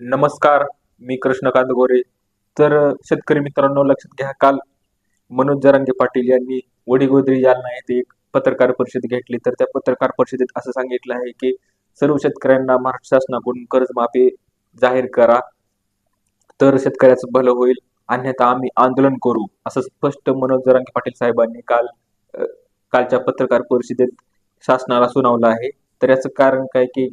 नमस्कार मी कृष्णकांत गोरे. तर शेतकरी मित्रांनो लक्षात घ्या काल मनोज जरांगे पाटील यांनी वडीगोद्री जालना येथे एक पत्रकार परिषद घेतली. तर त्या पत्रकार परिषदेत असं सांगितलं आहे की सर्व शेतकऱ्यांना महाराष्ट्र शासनाकडून कर्जमाफी जाहीर करा. तर शेतकऱ्याचं भलं होईल अन्यथा आम्ही आंदोलन करू असं स्पष्ट मनोज जरांगे पाटील साहेबांनी काल कालच्या पत्रकार परिषदेत शासनाला सुनावलं आहे. तर याचं कारण काय की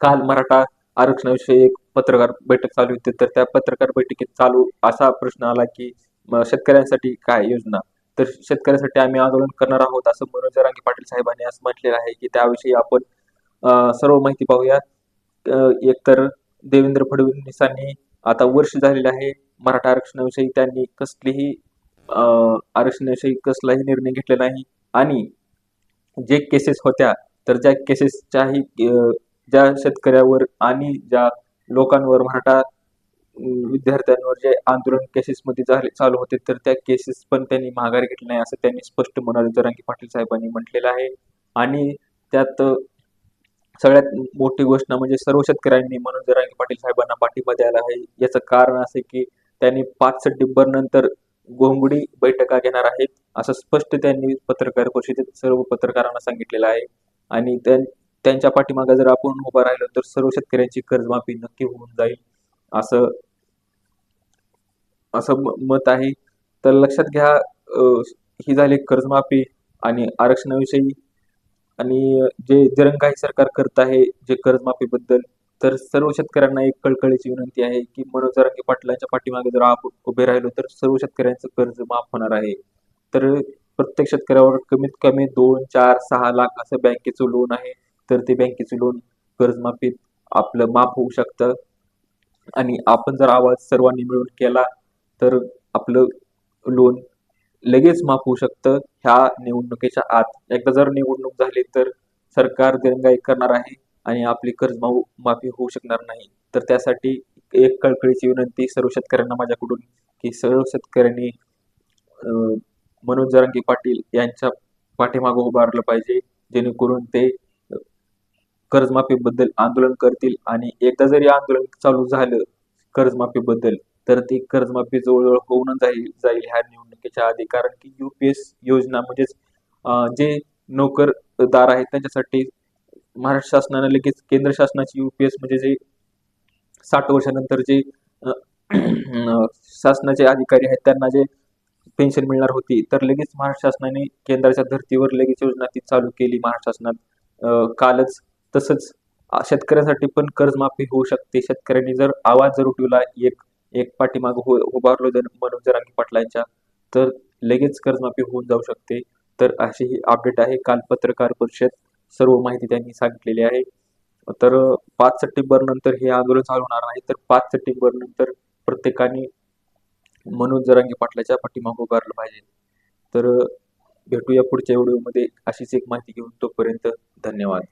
काल मराठा आरक्षणाविषयी एक पत्रकार बैठक चालू होती. तर त्या पत्रकार बैठकीत चालू असा प्रश्न आला की शेतकऱ्यांसाठी काय योजना? तर शेतकऱ्यांसाठी आम्ही आंदोलन करणार आहोत असं मनोज रांगे पाटील साहेबांनी असं म्हटलेलं आहे की त्याविषयी आपण सर्व माहिती पाहूया एकतर देवेंद्र फडणवीसांनी आता वर्ष झालेले आहे मराठा आरक्षणाविषयी. त्यांनी कसलीही आरक्षणाविषयी कसलाही निर्णय घेतला नाही. आणि जे केसेस होत्या तर ज्या केसेसच्याही ज्या शेतकऱ्यावर आणि ज्या लोकांवर मराठा विद्यार्थ्यांवर जे आंदोलन केसेसमध्ये झाले चालू होते तर त्या केसेस पण त्यांनी माघार घेतले नाही असं त्यांनी स्पष्ट मनोज जरांगे पाटील साहेबांनी म्हटलेलं आहे. आणि त्यात सगळ्यात मोठी गोष्ट म्हणजे सर्व शेतकऱ्यांनी मनोज जरांगे पाटील साहेबांना पाठिंबा द्यायला आहे. याचं कारण असे की त्यांनी पाच सप्टेंबर नंतर घोंगडी बैठका घेणार आहेत असं स्पष्ट त्यांनी पत्रकार परिषदेत सर्व पत्रकारांना सांगितलेलं आहे. आणि त्या त्यांच्या पाठीमागे जर आपण उभं राहिलो तर सर्व शेतकऱ्यांची कर्जमाफी नक्की होऊन जाईल असं असं म- मत आहे. तर लक्षात घ्या ही झाली कर्जमाफी आणि आरक्षणाविषयी. आणि जे दिरंगाई सरकार करत आहे जे कर्जमाफीबद्दल तर सर्व शेतकऱ्यांना एक कळकळीची विनंती आहे की मनोज जरांगे पाटलांच्या पाठीमागे जर आपण उभे राहिलो तर सर्व शेतकऱ्यांचं कर्ज माफ होणार आहे. तर प्रत्येक शेतकऱ्यावर कमीत कमी दोन चार सहा लाख असं बँकेचं लोन आहे. तर ते बँकेचं लोन कर्जमाफीत आपलं माफ होऊ शकतं. आणि आपण जर आवाज सर्वांनी मिळून केला तर आपलं लोन लगेच माफ होऊ शकतं. ह्या निवडणुकीच्या आत एकदा जर निवडणूक झाली तर सरकार दिरंगाई करणार आहे आणि आपली कर्ज माऊ माफी होऊ शकणार नाही. तर त्यासाठी एक कळकळीची विनंती सर्व शेतकऱ्यांना माझ्याकडून की सर्व शेतकऱ्यांनी मनोज जरांगी पाटील यांच्या पाठीमागं उभारलं पाहिजे जेणेकरून ते कर्जमाफीबद्दल आंदोलन करतील आणि एकदा जरी आंदोलन चालू झालं कर्जमाफीबद्दल तर ती कर्जमाफी जवळजवळ होऊन जाईल जाईल ह्या निवडणुकीच्या आधी. कारण की युपीएस योजना म्हणजेच जे नोकरदार आहेत त्यांच्यासाठी महाराष्ट्र शासनानं लगेच केंद्र शासनाची युपीएस म्हणजे जे साठ वर्षानंतर जे शासनाचे अधिकारी आहेत त्यांना जे पेन्शन मिळणार होती तर लगेच महाराष्ट्र शासनाने केंद्राच्या धर्तीवर लगेच योजना ती चालू केली. महाराष्ट्र शासनात कालच तसंच शेतकऱ्यासाठी शेतकऱ्यांसाठी पण कर्जमाफी होऊ शकते. शेतकऱ्यांनी जर आवाज जर उठवला एक एक पाठीमाग हो उभारलो जर मनोज जरांगे पाटलांच्या तर लगेच कर्जमाफी होऊन जाऊ शकते. तर अशी ही अपडेट आहे. काल पत्रकार परिषद सर्व माहिती त्यांनी सांगितलेली आहे. तर पाच सप्टेंबर नंतर हे आंदोलन चालू होणार नाही. तर पाच सप्टेंबर नंतर प्रत्येकाने मनोज जरांगी पाटलाच्या पाठीमागं उभारलं पाहिजे. तर भेटूया पुढच्या व्हिडिओमध्ये. अशीच एक माहिती घेऊन तोपर्यंत धन्यवाद.